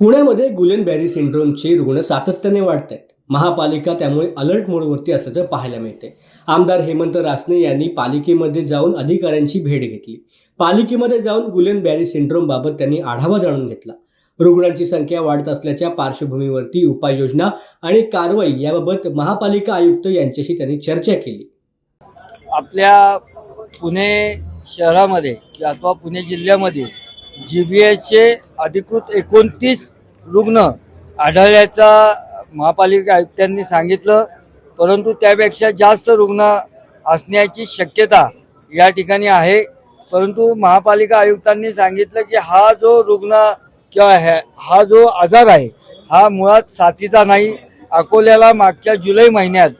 पुण्यामध्ये Gulen Barré सिंड्रोमचे रुग्ण सातत्याने वाढत आहेत महापालिका त्यामुळे अलर्ट मोडवरती असल्याचं पाहायला मिळते आमदार हेमंत रासने यांनी पालिकेमध्ये जाऊन अधिकाऱ्यांची भेट घेतली. पालिकेमध्ये जाऊन गुलेन बॅरी सिंड्रोमबाबत त्यांनी आढावा जाणून घेतला. रुग्णांची संख्या वाढत असल्याच्या पार्श्वभूमीवरती उपाययोजना आणि कारवाई याबाबत महापालिका आयुक्त यांच्याशी त्यांनी चर्चा केली. आपल्या पुणे शहरामध्ये अथवा पुणे जिल्ह्यामध्ये जी बी एसचे अधिकृत एकोणतीस रुग्ण आढळल्याचा महापालिका आयुक्तांनी सांगितलं. परंतु त्यापेक्षा जास्त रुग्ण असण्याची शक्यता या ठिकाणी आहे. परंतु महापालिका आयुक्तांनी सांगितलं की हा जो रुग्ण किंवा ह्या- हा जो आजार आहे हा मुळात साथीचा नाही. अकोल्याला मागच्या जुलै महिन्यात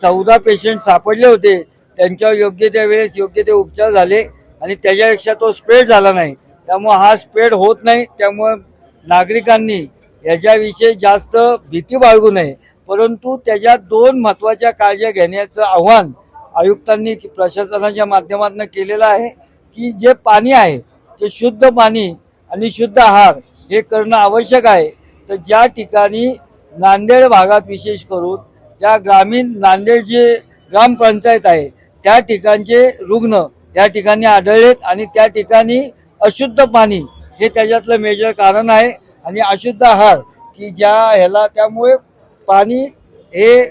चौदा पेशंट सापडले होते. त्यांच्यावर योग्य त्या वेळेस योग्य ते उपचार झाले आणि त्याच्यापेक्षा तो स्प्रेड झाला नाही. त्यामुळे हा स्प्रेड होत नाही. त्यामुळे नागरिकांनी याच्याविषयी जास्त भीती बाळगू नये. परंतु त्याच्या दोन महत्त्वाच्या काळज्या घेण्याचं आव्हान आयुक्तांनी प्रशासनाच्या माध्यमातून केलेलं आहे की जे पाणी आहे ते शुद्ध पाणी आणि शुद्ध आहार हे करणं आवश्यक आहे. तर ज्या ठिकाणी नांदेड भागात विशेष करून ज्या ग्रामीण नांदेड जे ग्रामपंचायत आहे त्या ठिकाणचे रुग्ण या ठिकाणी आढळलेत आणि त्या ठिकाणी अशुद्ध पाणी हे त्याच्यातलं मेजर कारण आहे. आणि अशुद्ध आहार की ज्या ह्याला त्यामुळे पाणी हे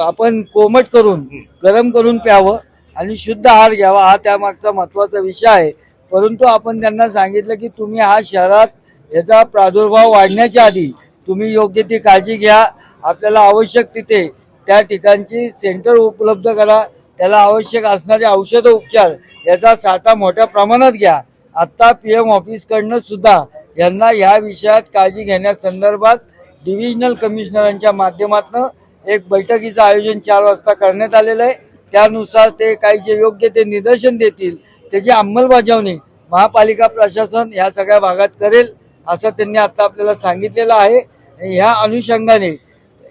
आपण कोमट करून गरम करून प्यावं आणि शुद्ध आहार घ्यावा हा त्यामागचा महत्त्वाचा विषय आहे. परंतु आपण त्यांना सांगितलं की तुम्ही हा शहरात याचा प्रादुर्भाव वाढण्याच्या आधी तुम्ही योग्य ती काळजी घ्या. आपल्याला आवश्यक तिथे त्या ठिकाणची सेंटर उपलब्ध करा. त्याला आवश्यक असणारे औषध उपचार याचा साठा मोठ्या प्रमाणात घ्या. आत्ता पी एम ऑफिसकडनं सुद्धा यांना या विषयात काळजी घेण्यासंदर्भात डिव्हिजनल कमिशनरांच्या माध्यमातून एक बैठकीचं आयोजन चार वाजता करण्यात आलेलं आहे. त्यानुसार ते काही जे योग्य ते निदर्शन देतील त्याची अंमलबजावणी महापालिका प्रशासन या सगळ्या भागात करेल असं त्यांनी आता आपल्याला सांगितलेलं आहे. आणि ह्या अनुषंगाने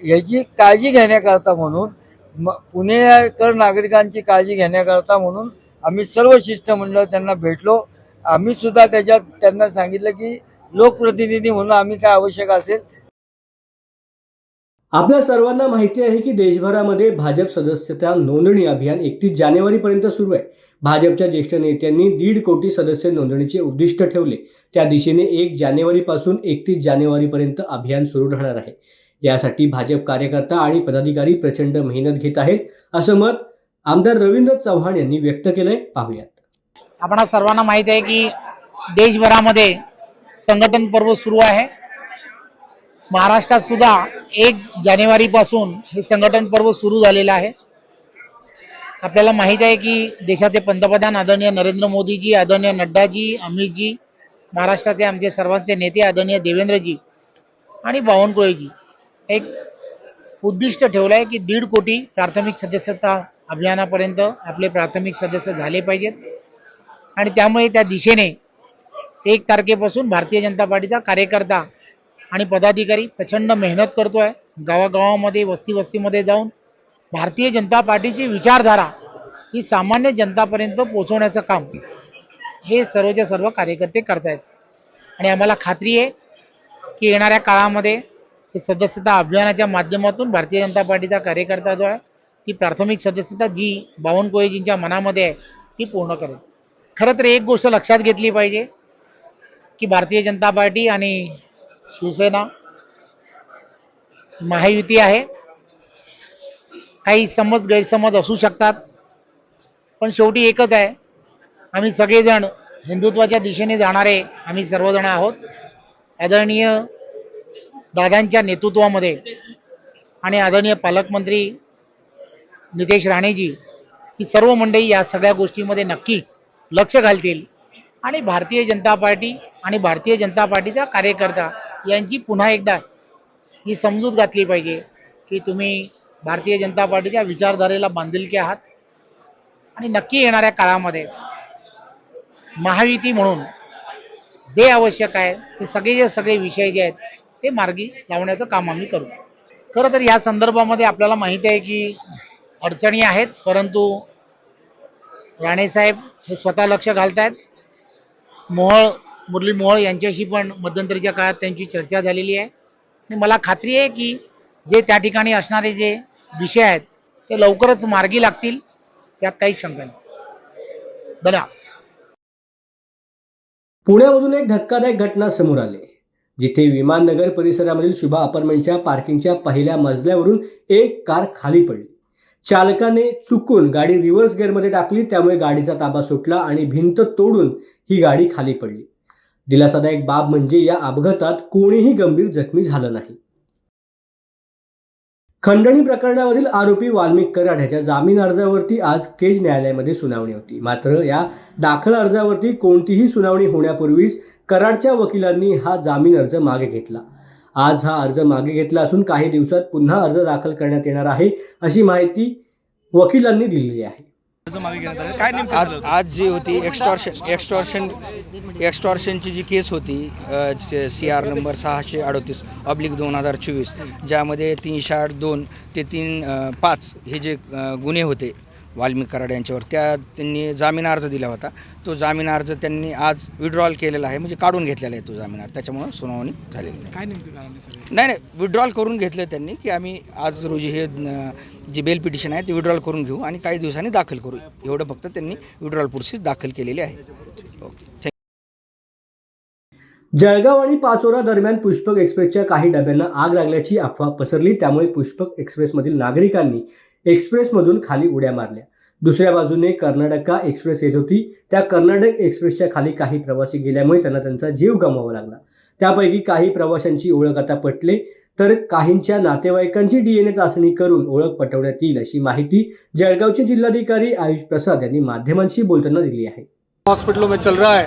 ह्याची काळजी घेण्याकरता म्हणून म- पुणेकर नागरिकांची काळजी घेण्याकरता म्हणून आम्ही सर्व शिष्टमंडळ त्यांना भेटलो. आम्ही सुद्धा त्याच्यात त्यांना सांगितलं की लोकप्रतिनिधी म्हणून आम्ही काय आवश्यक असेल. आपल्या सर्वांना माहिती आहे की देशभरामध्ये भाजप सदस्यता नोंदणी अभियान एकतीस जानेवारीपर्यंत सुरू आहे. भाजपच्या ज्येष्ठ नेत्यांनी दीड कोटी सदस्य नोंदणीचे उद्दिष्ट ठेवले. त्या दिशेने एक जानेवारीपासून एकतीस जानेवारीपर्यंत अभियान सुरू राहणार आहे. यासाठी भाजप कार्यकर्ता आणि पदाधिकारी प्रचंड मेहनत घेत आहेत असं मत आमदार रवींद्र चव्हाण यांनी व्यक्त केलंय. पाहूयात. आपणा सर्वांना माहीत आहे की देशभरामध्ये संघटन पर्व सुरू आहे. महाराष्ट्रात सुद्धा एक जानेवारी पासून हे संघटन पर्व सुरू झालेलं आहे. आपल्याला माहीत आहे की देशाचे पंतप्रधान आदरणीय नरेंद्र मोदीजी आदरणीय नड्डाजी अमितजी महाराष्ट्राचे आमचे सर्वांचे नेते आदरणीय देवेंद्रजी आणि बावनकुळेजी एक उद्दिष्ट ठेवलं आहे की दीड कोटी प्राथमिक सदस्यता अभियानापर्यंत आपले प्राथमिक सदस्य झाले पाहिजेत. आणि त्यामुळे त्या दिशेने एक तारखेपासून भारतीय जनता पार्टीचा कार्यकर्ता आणि पदाधिकारी प्रचंड मेहनत करतोय. गावागावामध्ये वस्ती वस्तीमध्ये जाऊन भारतीय जनता पार्टीची विचारधारा ही सामान्य जनतापर्यंत पोहोचवण्याचं काम हे सर्वच्या सर्व कार्यकर्ते करतायत. आणि आम्हाला खात्री आहे की येणाऱ्या काळामध्ये हे सदस्यता अभियानाच्या माध्यमातून भारतीय जनता पार्टीचा कार्यकर्ता जो आहे ती प्राथमिक सदस्यता जी बावनकुळेजींच्या मनामध्ये आहे ती पूर्ण करेल. खरं तर एक गोष्ट लक्षात घेतली पाहिजे की भारतीय जनता पार्टी आणि शिवसेना महायुती आहे. काही समज गैरसमज असू शकतात पण शेवटी एकच आहे. आम्ही सगळेजण हिंदुत्वाच्या दिशेने जाणारे आम्ही सर्वजण आहोत. आदरणीय दादांच्या नेतृत्वामध्ये आणि आदरणीय पालकमंत्री नितेश राणेजी ही सर्व मंडळी या सगळ्या गोष्टीमध्ये नक्की लक्ष घालतील. आणि भारतीय जनता पार्टी आणि भारतीय जनता पार्टीचा कार्यकर्ता यांची पुन्हा एकदा ही समजूत घातली पाहिजे की तुम्ही भारतीय जनता पार्टीच्या विचारधारेला बांधिलके आहात. आणि नक्की येणाऱ्या काळामध्ये महायुती म्हणून जे आवश्यक आहे ते सगळे जे सगळे विषय जे आहेत ते मार्गी लावण्याचं काम आम्ही करू. खरं तर या संदर्भामध्ये आपल्याला माहिती आहे की अडचणी आहेत परंतु राणेसाहेब हे स्वतः लक्ष घालतायत. मोहळ मुरली मोहळ यांच्याशी पण मध्यंतरीच्या काळात त्यांची चर्चा झालेली आहे. आणि मला खात्री आहे की जे त्या ठिकाणी असणारे जे विषय आहेत ते लवकरच मार्गी लागतील यात काही शंका नाही. धन्यवाद पुण्यामधून एक धक्कादायक घटना समोर आली. जिथे विमाननगर परिसरामधील शुभा अपार्टमेंटच्या पार्किंगच्या पहिल्या मजल्यावरून एक कार खाली पडली. चालकाने चुकून गाडी रिव्हर्स गेअरमध्ये टाकली त्यामुळे गाडीचा ताबा सुटला आणि भिंत तोडून ही गाडी खाली पडली. दिलासादायक बाब म्हणजे या अपघातात कोणीही गंभीर जखमी झालं नाही. खंडणी प्रकरणावरील आरोपी वाल्मिक कराड ह्याच्या जामीन अर्जावरती आज केज न्यायालयामध्ये सुनावणी होती. मात्र या दाखल अर्जावरती कोणतीही सुनावणी होण्यापूर्वीच कराडच्या वकिलांनी हा जामीन अर्ज मागे घेतला. आज हा अर्ज मागे घेतला असून काही दिवसात पुन्हा अर्ज दाखल करण्यात येणार आहे अशी माहिती वकिलांनी दिलेली आहे अर्ज मागे घेण्यात आले काय नेमकं आज? आज जी होती एक्स्टॉर्शन एक्स्टॉर्शन एक्स्टॉर्शनची जी केस होती सी आर नंबर सहाशे अडोतीस अब्लिक दोन हजार चोवीस ज्यामध्ये तीनशे आठ दोन ते तीन पाच हे जे गुन्हे होते वाल्मिक कराड यांच्यावर. त्या त्यांनी जामीन अर्ज दिला होता. तो जामीन अर्ज त्यांनी आज विड्रॉल केलेला आहे. म्हणजे काढून घेतलेला आहे तो जामीन अर्ज. त्याच्यामुळं सुनावणी झालेली नाही. काय नेमकं कारण आहे सगळे? नाही नाही. विड्रॉल करून घेतलं त्यांनी की आम्ही आज रोजी हे जी बेल पिटिशन आहे ते विड्रॉल करून घेऊ आणि काही दिवसांनी दाखल करू. एवढं फक्त त्यांनी विड्रॉल प्रोसेस दाखल केलेली आहे. ओके जळगाव आणि पाचोरा दरम्यान पुष्पक एक्सप्रेसच्या काही डब्यांना आग लागल्याची अफवा पसरली. त्यामुळे पुष्पक एक्सप्रेसमधील नागरिकांनी एक्सप्रेसमधून खाली उड्या मारल्या. दुसऱ्या बाजूने कर्नाटका एक्सप्रेस येत होती. त्या कर्नाटक एक्सप्रेसच्या खाली काही प्रवासी गेल्यामुळे त्यांना त्यांचा जीव गमवावा लागला. त्यापैकी काही प्रवाशांची ओळख आता पटले तर काहींच्या नातेवाईकांची डीएनए चाचणी करून ओळख पटवण्यात येईल अशी माहिती जळगावचे जिल्हाधिकारी आयुष प्रसाद यांनी माध्यमांशी बोलताना दिली आहे. हॉस्पिटलों में चल रहा है.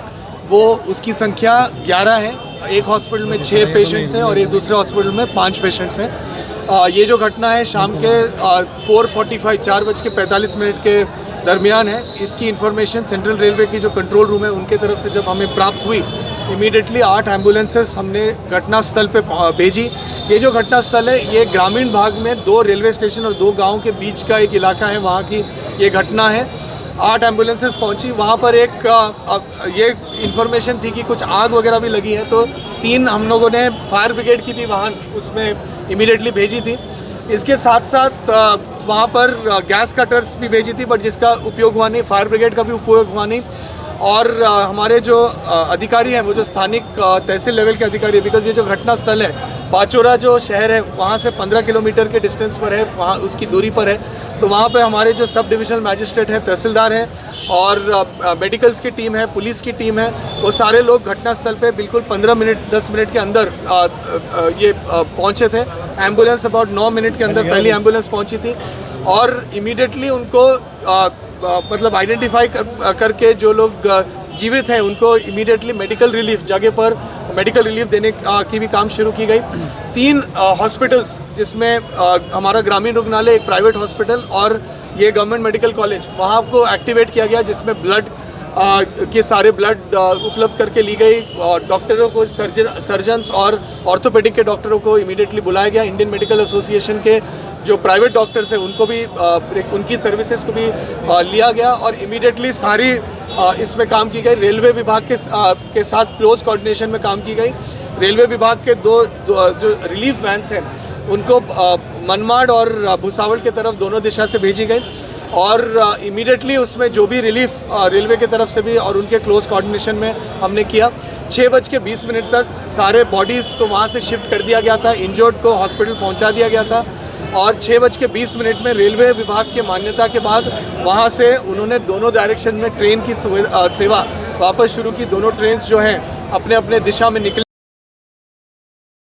वो उसकी संख्या 11 है. एक हॉस्पिटल में छः पेशेंट्स हैं और एक दूसरे हॉस्पिटल में पाँच पेशेंट्स हैं. अ, ये जो घटना है शाम के फोर फोर्टी फाइव चार बज के पैंतालीस मिनट के दरमियान है। इसकी इन्फॉर्मेशन सेंट्रल रेलवे की जो कंट्रोल रूम है उनके तरफ़ से जब हमें प्राप्त हुई इमीडिएटली आठ एम्बुलेंसेस हमने घटनास्थल पे भेजी। ये जो घटनास्थल है ये ग्रामीण भाग में दो रेलवे स्टेशन और दो गाँव के बीच का एक इलाका है वहाँ की ये घटना है। आठ एम्बुलेंसेस पहुँची। वहाँ पर एक आ, आ, ये इन्फॉर्मेशन थी कि कुछ आग वगैरह भी लगी है तो तीन हम लोगों ने फायर ब्रिगेड की भी वहाँ उसमें इमीडिएटली भेजी थी। इसके साथ साथ वहाँ पर गैस कटर्स भी भेजी थी बट जिसका उपयोग हुआ नहीं फायर ब्रिगेड का भी उपयोग हुआ नहीं। और हमारे जो अधिकारी हैं वो जो स्थानिक तहसील लेवल के अधिकारी बिकॉज़ ये जो घटना स्थल है पाचोरा जो शहर है वहाँ से 15 किलोमीटर के डिस्टेंस पर है वहाँ उसकी दूरी पर है तो वहाँ पे हमारे जो सब डिविजनल मैजिस्ट्रेट हैं तहसीलदार हैं और मेडिकल्स की टीम है पुलिस की टीम है वो सारे लोग घटनास्थल पे बिल्कुल 15 मिनट 10 मिनट के अंदर अ, अ, ये पहुँचे थे। एंबुलेंस अबाउट 9 मिनट के अंदर पहली एंबुलेंस पहुँची थी और इमीडिएटली उनको अ, मतलब आइडेंटिफाई कर, करके जो लोग जीवित हैं उनको इमीडिएटली मेडिकल रिलीफ जगह पर मेडिकल रिलीफ देने की भी काम शुरू की गई। तीन हॉस्पिटल्स जिसमें हमारा ग्रामीण रुग्णालय एक प्राइवेट हॉस्पिटल और ये गवर्नमेंट मेडिकल कॉलेज वहाँ को एक्टिवेट किया गया जिसमें ब्लड के सारे ब्लड उपलब्ध करके ली गई। डॉक्टरों को सर्जन सर्जन्स और ऑर्थोपेडिक के डॉक्टरों को इमीडिएटली बुलाया गया। इंडियन मेडिकल एसोसिएशन के जो प्राइवेट डॉक्टर्स हैं उनको भी उनकी सर्विसेज़ को भी लिया गया और इमीडिएटली सारी इसमें काम की गई। रेलवे विभाग के के साथ क्लोज कोऑर्डिनेशन में काम की गई। रेलवे विभाग के दो, दो जो रिलीफ वैन्स हैं उनको मनमाड और भुसावल के तरफ़ दोनों दिशा से भेजी गई। और इमीडिएटली उसमें जो भी रिलीफ रेलवे की तरफ़ से भी और उनके क्लोज कोऑर्डिनेशन में हमने किया। छः बज के बीस मिनट तक सारे बॉडीज़ को वहाँ से शिफ्ट कर दिया गया था इंजर्ड को हॉस्पिटल पहुँचा दिया गया था और छः बज के बीस मिनट में रेलवे विभाग के मान्यता के बाद वहाँ से उन्होंने दोनों डायरेक्शन में ट्रेन की सेवा वापस शुरू की। दोनों ट्रेन जो हैं अपने अपने दिशा में निकले।